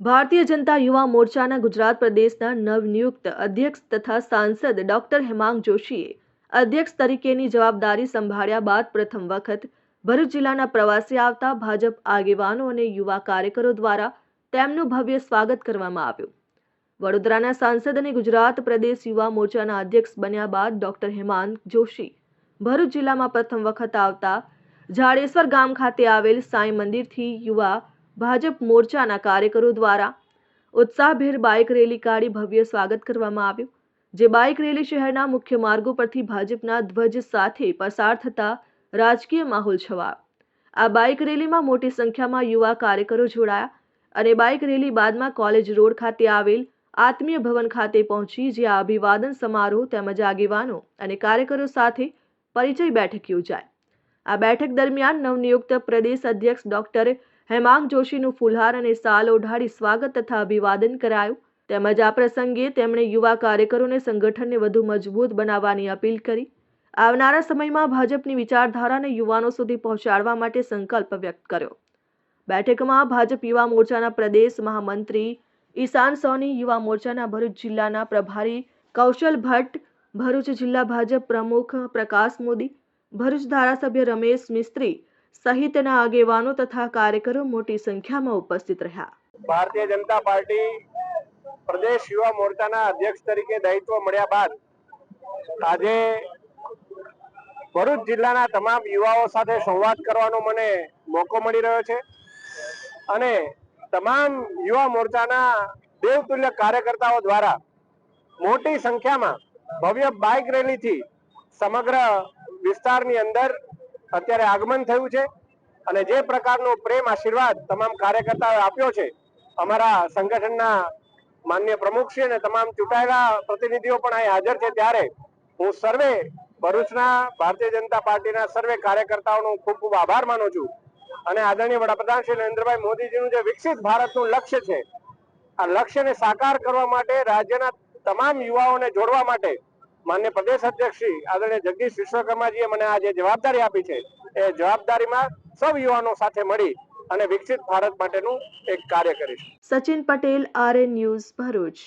ભારતીય જનતા યુવા મોરચાના ગુજરાત પ્રદેશના નવનિયુક્ત અધ્યક્ષ તથા સાંસદ ડોક્ટર હેમાંગ જોશીએ અધ્યક્ષ તરીકેની જવાબદારી સંભાળ્યા બાદ પ્રથમ વખત ભરૂચ જિલ્લાના પ્રવાસે આવતા ભાજપ આગેવાનો અને યુવા કાર્યકરો દ્વારા તેમનું ભવ્ય સ્વાગત કરવામાં આવ્યું. વડોદરાના સાંસદ અને ગુજરાત પ્રદેશ યુવા મોરચાના અધ્યક્ષ બન્યા બાદ ડોક્ટર હેમાંગ જોશી ભરૂચ જિલ્લામાં પ્રથમ વખત આવતા ઝાડેશ્વર ગામ ખાતે આવેલ સાંઈ મંદિરથી યુવા ભાજપ મોરચાના કાર્યકરો દ્વારા ઉત્સાહભેર બાઇક રેલી કાઢી ભવ્ય સ્વાગત કરવામાં આવ્યું, જે બાઇક રેલી શહેરના મુખ્ય માર્ગો પરથી ભાજપના ધ્વજ સાથે પસાર થતા રાજકીય માહોલ છવાયો આ બાઇક રેલીમાં મોટી સંખ્યામાં યુવા કાર્યકરો જોડાયા અને બાઇક રેલી બાદમાં કોલેજ રોડ ખાતે આવેલ આત્મીય ભવન ખાતે પહોંચી, જ્યાં અભિવાદન સમારોહ તેમજ આગેવાનો અને કાર્યકરો સાથે પરિચય બેઠક યોજાય આ બેઠક દરમિયાન નવનિયુક્ત પ્રદેશ અધ્યક્ષ ડોક્ટર હેમાંગ જોશીનું ફુલહાર અને સાલ ઓઢાડી સ્વાગત તથા અભિવાદન કરાયું. તેમજ આ પ્રસંગે તેમણે યુવા કાર્યકરોને સંગઠનને વધુ મજબૂત બનાવવાની અપીલ કરી. આવનારા સમયમાં ભાજપની વિચારધારાને યુવાનો સુધી પહોંચાડવા માટે સંકલ્પ વ્યક્ત કર્યો. બેઠકમાં ભાજપ યુવા મોરચાના પ્રદેશ મહામંત્રી ઈશાન સોની, યુવા મોરચાના ભરૂચ જિલ્લાના પ્રભારી કૌશલ ભટ્ટ, ભરૂચ જિલ્લા ભાજપ પ્રમુખ પ્રકાશ મોદી, ભરૂચ ધારાસભ્ય રમેશ મિસ્ત્રી સહિતના આગેવાનો તથા કાર્યકરો મોટી સંખ્યામાં ઉપસ્થિત રહ્યા. ભારતીય જનતા પાર્ટી પ્રદેશ યુવા મોરચાના અધ્યક્ષ તરીકે દાયિત્વ મળ્યા બાદ આજે ભરૂચ જિલ્લાના તમામ યુવાઓ સાથે સંવાદ કરવાનો મને મોકો મળી રહ્યો છે અને તમામ યુવા મોરચાના દેવતુલ્ય કાર્યકર્તાઓ દ્વારા મોટી સંખ્યામાં ભવ્ય બાઇક રેલીથી સમગ્ર વિસ્તારની અંદર અત્યારે આગમન થયું છે અને જે પ્રકારનો પ્રેમ, આશીર્વાદ તમામ કાર્યકર્તાઓએ આપ્યો છે, અમારા સંગઠનના માન્ય પ્રમુખશ્રી અને તમામ ચૂંટાયેલા પ્રતિનિધિઓ પણ અહીં હાજર છે. ત્યારે હું સર્વે ભરૂચના ભારતીય જનતા પાર્ટીના સર્વે કાર્યકર્તાઓનો ખૂબ ખૂબ આભાર માનું છું અને આદરણીય વડાપ્રધાન શ્રી નરેન્દ્રભાઈ મોદીજીનું જે વિકસિત ભારતનું લક્ષ્ય છે, આ લક્ષ્યને સાકાર કરવા માટે રાજ્યના તમામ યુવાઓને જોડવા માટે માન્ય પ્રદેશ અધ્યક્ષ શ્રી આદરણીય જગદીશ વિશ્વકર્માજીએ મને આ જે જવાબદારી આપી છે, એ જવાબદારીમાં સૌ યુવાનો સાથે મળી અને વિકસિત ભારત માટેનું એક કાર્ય કરીશ. Sachin Patel, RN news Bharuch.